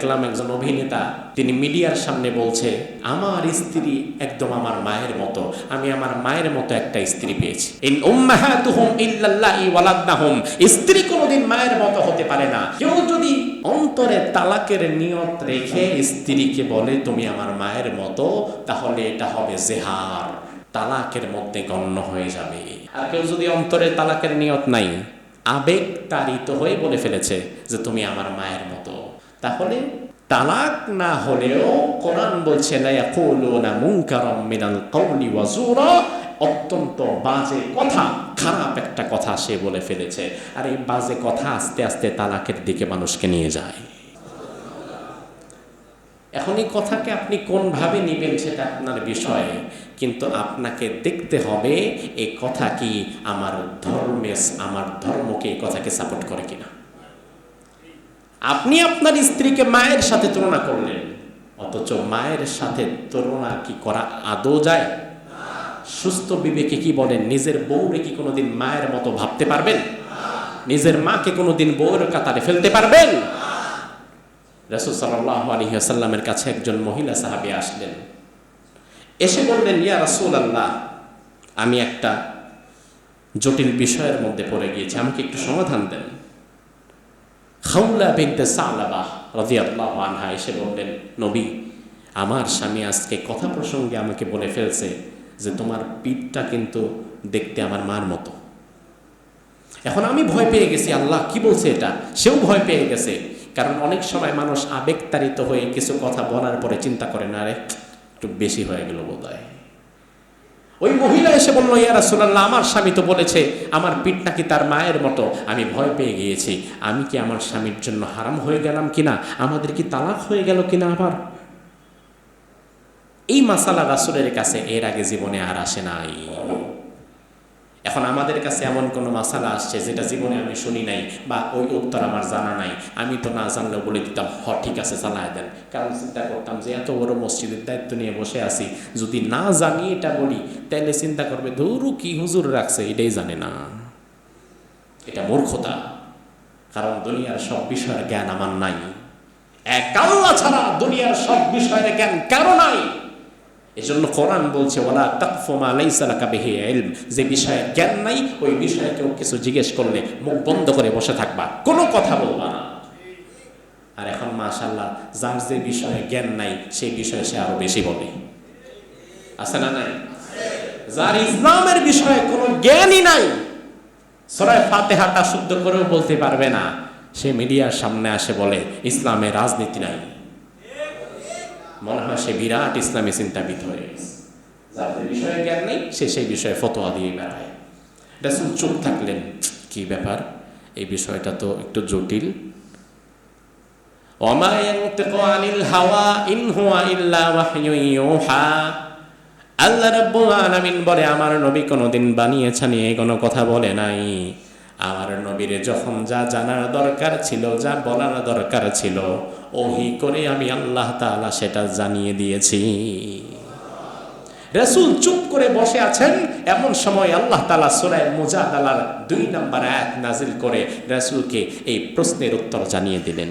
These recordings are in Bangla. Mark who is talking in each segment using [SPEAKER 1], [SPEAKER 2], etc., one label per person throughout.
[SPEAKER 1] দেখলাম একজন অভিনেতা, তিনি মিডিয়ার সামনে বলছে, আমার স্ত্রী একদম আমার মায়ের মতো, আমি আমার মায়ের মতো একটা স্ত্রী পেয়েছি। ইন উম্মাহাতুহুম ইল্লাল্লাহি ওয়ালাদনাহুম, স্ত্রী কোনোদিন মায়ের মতো হতে পারে না। কেউ যদি অন্তরে তালাকের নিয়ত রেখে স্ত্রীকে বলে, তুমি আমার মায়ের মতো, তাহলে এটা হবে জেহার, তালাকের মধ্যে গণ্য হয়ে যাবে। আর কেউ যদি অন্তরে তালাকের নিয়ত নাই আবেগ তাড়িত হয়ে বলে ফেলেছে যে, তুমি আমার মায়ের মতো। তাহলে তালাক না হলেও কোরআন বলছে অত্যন্ত বাজে কথা, খারাপ একটা কথা সে বলে ফেলেছে। আর এই বাজে কথা আস্তে আস্তে তালাকের দিকে মানুষকে নিয়ে যায়। এখন এই কথাকে আপনি কোনভাবে নেবেন সেটা আপনার বিষয়, কিন্তু আপনাকে দেখতে হবে, এই কথা কি আমার ধর্মে আমার ধর্মকে এই কথাকে সাপোর্ট করে কিনা। আপনি আপনার স্ত্রীকে মায়ের সাথে তুলনা করলেন, অথচ মায়ের সাথে তুলনা কি করা আদৌ যায়? সুস্থ বিবেকে কি বলেন, নিজের বউরে কি কোনোদিন মায়ের মতো ভাবতে পারবেন? নিজের মাকে কোনোদিন বউয়ের কাতারে ফেলতে পারবেন? রসুল সাল্লাহ আলহিহাসাল্লামের কাছে একজন মহিলা সাহাবি আসলেন। এসে বললেন, ইয়া রসুল আল্লাহ আমি একটা জটিল বিষয়ের মধ্যে পড়ে গিয়েছি, আমাকে একটু সমাধান দেন। খাউলা বিনতে সালাবাহ রাদিয়াল্লাহু আনহা এসে বললেন, নবী, আমার স্বামী আজকে কথা প্রসঙ্গে আমাকে বলে ফেলছে যে তোমার পিঠটা কিন্তু দেখতে আমার মার মতো। এখন আমি ভয় পেয়ে গেছি, আল্লাহ কি বলছে এটা? সেও ভয় পেয়ে গেছে। কারণ অনেক সময় মানুষ আবেগতাড়িত হয়ে কিছু কথা বলার পরে চিন্তা করে, না রে, একটু বেশি হয়ে গেল বোধ ওই মহিলা এসে বলল ইয়ারা রাসূলুল্লাহ, আমার স্বামী তো বলেছে, আমার পিঠ নাকি তার মায়ের মতো। আমি ভয় পেয়ে গিয়েছি। আমি কি আমার স্বামীর জন্য হারাম হয়ে গেলাম কিনা? আমাদের কি তালাক হয়ে গেল কিনা আবার? এই মাসালা রাসুলের কাছে এর আগে জীবনে আর আসে নাই। এখন আমাদের কাছে এমন কোনো মাসালা আসছে যেটা জীবনে আমি শুনি নাই বা ওই উত্তর আমার জানা নাই। আমি তো না জানলেও বলে দিতাম, হ, ঠিক আছে চালায় দেন। কারণ চিন্তা করতাম যে এত বড় মসজিদের দায়িত্ব নিয়ে বসে আছি। যদি না জানি এটা বলি তাহলে চিন্তা করবে, ধরু, কি হুজুর রাখছে? এটাই জানে না। এটা মূর্খতা। কারণ দুনিয়ার সব বিষয়ের জ্ঞান আমার নাই। এক আল্লাহ ছাড়া দুনিয়ার সব বিষয়ের জ্ঞান কারও নাই। এজন্য কোরআন বলছে ওলা তাকফুমা লাইসা লাকা বিহি ইলম। যে বিষয়ে জ্ঞান নাই, ওই বিষয়ে কেউ কিছু জিজ্ঞেস করলে মুখ বন্ধ করে বসে থাকবা। কোনো কথা বলবা না। আর এখন মাশাল্লাহ যার যে বিষয়ে জ্ঞান নাই সেই বিষয়ে সে আরও বেশি বলে। আছে না নাই? যার ইসলামের বিষয়ে কোনো জ্ঞানই নাই সরাই ফাতেহাটা শুদ্ধ করেও বলতে পারবে না। সে মিডিয়ার সামনে আসে বলে, ইসলামে রাজনীতি নাই। মনে হয় সে বিরাট ইসলামী চিন্তাবিদ হয়ে গেছে। বিষয়ে জ্ঞান নেই, সে সেই বিষয়ে ফতোয়া দিয়ে বেড়ায়। রাসুল চুপ থাকলেন, কি ব্যাপার? এই বিষয়টা তো একটু জটিল। আল্লাহ রাব্বুল বলে, আমার নবী কোনোদিন বানিয়েছেন এই কোনো কথা বলে নাই। আমার নবীরে যখন যা জানার দরকার ছিল, যা বলার দরকার ছিল ওহি করে আমি আল্লাহ তাআলা সেটা জানিয়ে দিয়েছি। রসুল চুপ করে বসে আছেন, এমন সময় আল্লাহ তালা সুরায় মুজাদালার দুই নম্বর এক নাজিল করে রসুলকে এই প্রশ্নের উত্তর জানিয়ে দিলেন।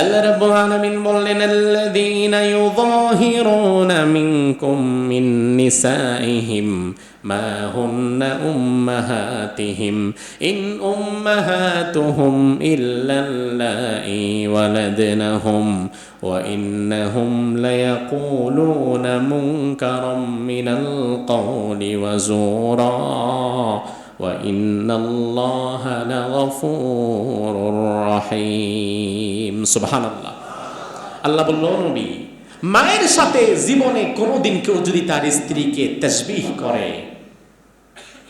[SPEAKER 1] আল্লাহ রাব্বুল আলামিন বললেন, আল্লাযীনা ইউযাহিরুনা মিনকুম মিন নিসাইহিম মা হুন্না উম্মাহাতিহিম ইন উম্মাহাতুহুম ইল্লাল্লাহি ওয়ালাদনাহুম ওয়া ইন্নাহুম লায়াকুলুনা মুনকারাম মিনাল কওলি ওয়া জুরা وإن الله لغفور رحيم سبحان الله আল্লাহ বলল নবী মায়ের সাথে জীবনে কোনোদিন কেউ যদি তার স্ত্রীকে তসবিহ করে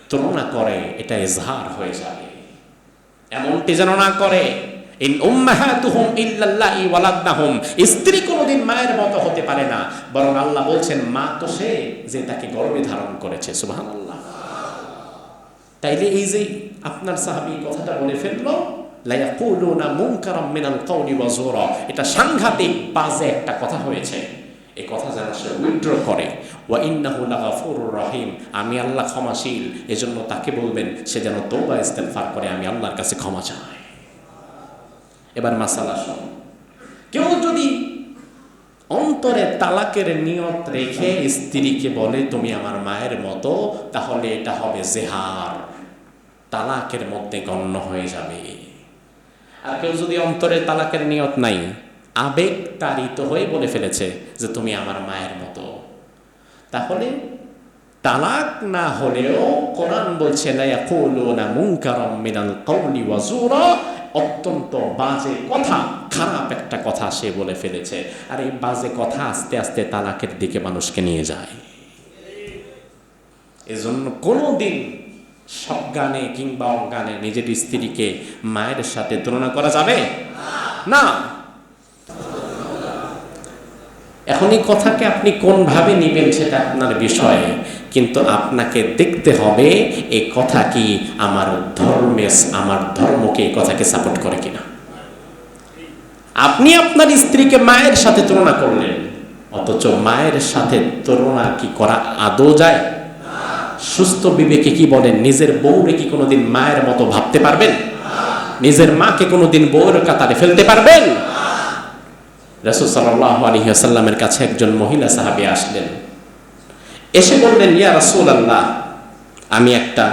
[SPEAKER 1] তুলনা করে এটা ইজহার হয়ে যাবে। এমনটি যেন না করে স্ত্রী কোনোদিন মায়ের মতো হতে পারে না। বরং আল্লাহ বলছেন, মা তো সে যে তাকে গর্ভে ধারণ করেছে। সুবহানাল্লাহ। তাইলে এই যে আপনার সাহাবি কথাটা বলে ফেলল লায়াকুলুনা মুনকারাম মিনাল কওলি এটা সাংঘাতিক বাজে একটা কথা হয়েছে। এই কথা যেন সে উইথড্র করে। ওয়া ইন্নাহু লাগাফুরুর রহিম। আমি আল্লাহ ক্ষমাশীল। এজন্য তাকে বলবেন, সে যেন তওবা ইস্তেগফার করে, আমি আল্লাহর কাছে ক্ষমা চাই। এবার মাসালা শুনুন কেউ যদি অন্তরে তালাকের নিয়ত রেখে স্ত্রীকে বলে, তুমি আমার মায়ের মতো তাহলে এটা হবে জেহার। তালাকের মধ্যে গণ্য হয়ে যাবে। আর কেউ যদি অন্তরে তালাকের নিয়ত নাই আবেগ তাড়িত হয়ে বলে ফেলেছে যে, তুমি আমার মায়ের মতো তাহলে তালাক না হলেও কোরআন বলছে অত্যন্ত বাজে কথা, খারাপ একটা কথা সে বলে ফেলেছে। আর এই বাজে কথা আস্তে আস্তে তালাকের দিকে মানুষকে নিয়ে যায়। এজন্য কোনো দিন সজ্ঞানে কিংবা অজ্ঞানে নিজের স্ত্রীকে মায়ের সাথে তুলনা করা যাবে? না। এখন এই কথাকে আপনি কোনভাবে নেবেন সেটা আপনার বিষয়। কিন্তু আপনাকে দেখতে হবে এই কথা কি আমার ধর্মে, আমার ধর্মকে এই কথাকে সাপোর্ট করে কিনা। আপনি আপনার স্ত্রীকে মায়ের সাথে তুলনা করলেন, অথচ মায়ের সাথে তুলনা কি করা আদৌ যায়? সুস্থ বিবেকে কি বলেন, নিজের বউরে কি কোনোদিন মায়ের মতো ভাবতে পারবেন? নিজের মাকে কোনোদিন বউয়ের কাতারে ফেলতে পারবেন? রসুল সাল্লাহ আলহিহাসাল্লামের কাছে একজন মহিলা সাহাবি আসলেন। এসে বললেন, ইয়া রসুল আল্লাহ আমি একটা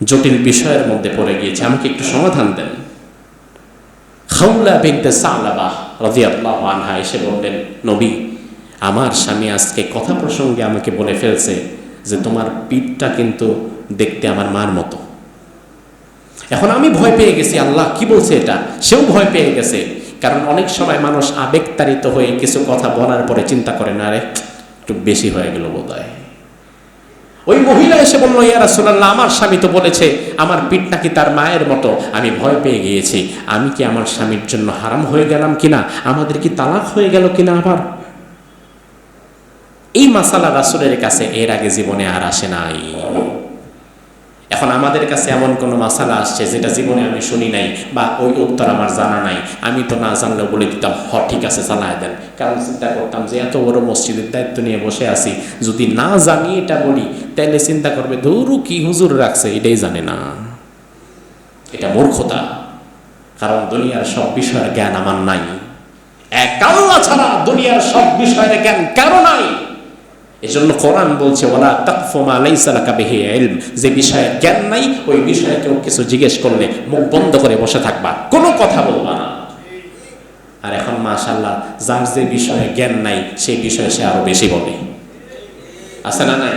[SPEAKER 1] জটিল বিষয়ের মধ্যে পড়ে গিয়েছি, আমাকে একটু সমাধান দেন। খাউলা বিনতে সালাবাহ রাদিয়াল্লাহু আনহা এসে বললেন, নবী, আমার স্বামী আজকে কথা প্রসঙ্গে আমাকে বলে ফেলছে যে তোমার পিঠটা কিন্তু দেখতে আমার মার মতো। এখন আমি ভয় পেয়ে গেছি, আল্লাহ কি বলছে এটা? সেও ভয় পেয়ে গেছে। কারণ অনেক সময় মানুষ আবেগতাড়িত হয়ে কিছু কথা বলার পরে চিন্তা করে, না একটু বেশি হয়ে গেল বোধ ওই মহিলা এসে বলল, ইয়া রাসূলুল্লাহ, আমার স্বামী তো বলেছে, আমার পিঠ নাকি তার মায়ের মতো। আমি ভয় পেয়ে গিয়েছি। আমি কি আমার স্বামীর জন্য হারাম হয়ে গেলাম কিনা? আমাদের কি তালাক হয়ে গেল কিনা আবার? এই মাসালা রাসুলের কাছে এর আগে জীবনে আর আসে নাই। এখন আমাদের কাছে এমন কোনো মাসালা আসছে যেটা জীবনে আমি শুনি নাই বা ওই উত্তর আমার জানা নাই। আমি তো না জানলেও বলে দিতাম, হ, ঠিক আছে চালায় দেন। কারণ চিন্তা করতাম যে এত বড় মসজিদের দায়িত্ব নিয়ে বসে আছি। যদি না জানি এটা বলি তাহলে চিন্তা করবে, ধরু, কি হুজুর রাখছে? এটাই জানে না। এটা মূর্খতা। কারণ দুনিয়ার সব বিষয়ের জ্ঞান আমার নাই। এক আল্লাহ ছাড়া দুনিয়ার সব বিষয়ের জ্ঞান কেন নাই। এজন্য কোরআন বলছে ওলা তাকফুমা লাইসা লাকা বিহি ইলম। যে বিষয়ে জ্ঞান নাই, ওই বিষয়ে কেউ কিছু জিজ্ঞেস করলে মুখ বন্ধ করে বসে থাকবা। কোনো কথা বলবা না। আর এখন মাশাল্লাহ যার যে বিষয়ে জ্ঞান নাই সেই বিষয়ে সে আরও বেশি বলে। আছে না নাই?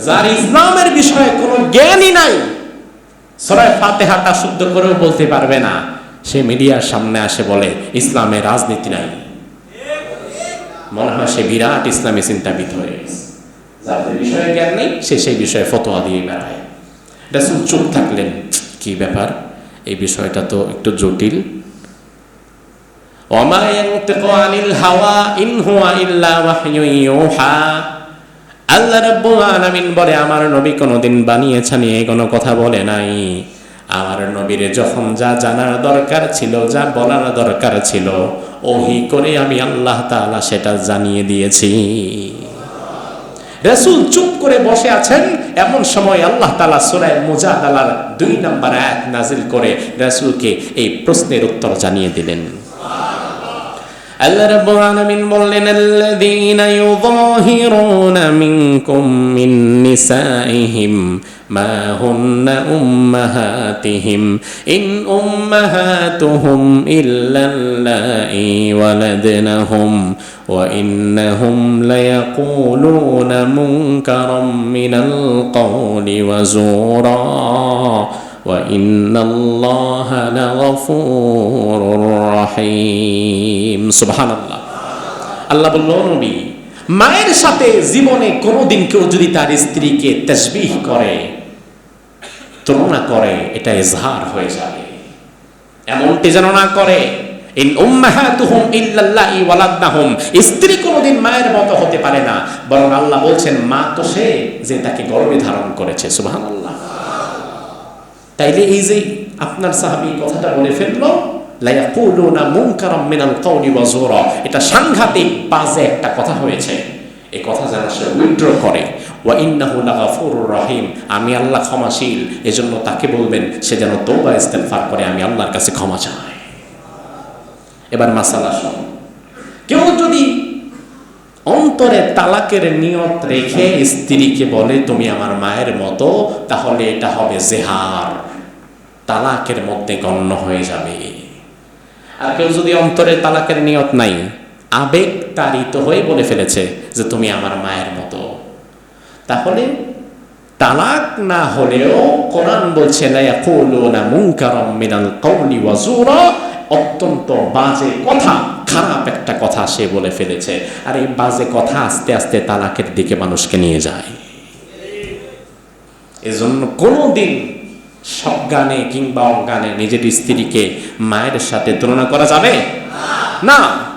[SPEAKER 1] যার ইসলামের বিষয়ে কোনো জ্ঞানই নাই সরাই ফাতেহাটা শুদ্ধ করেও বলতে পারবে না। সে মিডিয়ার সামনে আসে বলে ইসলামের রাজনীতি নাই। মনে হয় সে বিরাট ইসলামী চিন্তাবিদ হয়ে গেছে। যাদের বিষয়ে জ্ঞান নেই, সে সেই বিষয়ে ফতোয়া দিয়ে বেড়ায়। রাসুল চুপ থাকলেন, কি ব্যাপার? এই বিষয়টা তো একটু জটিল। আল্লাহ রাব্বুল আলামিন বলে, আমার নবী কোনোদিন বানিয়েছেন এই কোনো কথা বলে নাই। আমার নবীর যখন যা জানার দরকার ছিল, যা বলার দরকার ছিল ওহি করে আমি আল্লাহ তালা সেটা জানিয়ে দিয়েছি। রসুল চুপ করে বসে আছেন, এমন সময় আল্লাহ তালা সুরায় মুজাদালার দুই নম্বর এক নাজিল করে রসুলকে এই প্রশ্নের উত্তর জানিয়ে দিলেন। আল্লাহ রাব্বুল আলামিন বললেন আল্লাযীনা ইউযাহিরুনা মিনকুম মিন নিসাইহিম মা হুন্না উম্মাহাতিহিম ইন উম্মাহাতুহুম ইল্লাল্লাহি ওয়ালাদনাহুম ওয়া ইন্নাহুম লায়াকুলুনা মুনকারাম মিনাল কওলি ওয়া জুরা وإن الله لغفور رحيم سبحان الله আল্লাহ বলল নবী মায়ের সাথে জীবনে কোনোদিন কেউ যদি তার স্ত্রীকে তসবিহ করে তুলনা করে এটা ইজহার হয়ে যাবে এমনটি যেন না করে ইন উম্মাহাতুহুম ইল্লাল্লাহি ওয়ালাদনাহুম স্ত্রী কোনোদিন মায়ের মতো হতে পারে না বরং আল্লাহ বলছেন মা তো সে যে তাকে গর্ভে ধারণ করেছে সুবহানাল্লাহ তাইলে এই যে আপনার সাহাবি কথাটা বলে ফেলল এটা সাংঘাতিক বাজে একটা কথা হয়েছে। এই কথা যেন সে উইথড্র করে। রহিম। আমি আল্লাহ ক্ষমাশীল। এজন্য তাকে বলবেন, সে যেন তওবা ইস্তেগফার করে, আমি আল্লাহর কাছে ক্ষমা চাই। এবার মাসালা কেউ যদি অন্তরে তালাকের নিয়ত রেখে স্ত্রীকে বলে, তুমি আমার মায়ের মতো, তাহলে এটা হবে জেহার। তালাকের মধ্যে গণ্য হয়ে যাবে। আর কেউ যদি অন্তরে তালাকের নিয়ত নাই আবেগ তাড়িত হয়ে বলে ফেলেছে যে, তুমি আমার মায়ের মতো। তাহলে তালাক না হলেও কোরআন বলছে, লা ইয়াকুলুনা মুনকারাম মিনাল কওলি ওয়া জুরা। অত্যন্ত বাজে কথা, খারাপ একটা কথা সে বলে ফেলেছে। আর এই বাজে কথা আস্তে আস্তে তালাকের দিকে মানুষকে নিয়ে যায়। এজন্য কোনো দিন সজ্ঞানে কিংবা অজ্ঞানে নিজের স্ত্রীকে মায়ের সাথে তুলনা করা যাবে? না।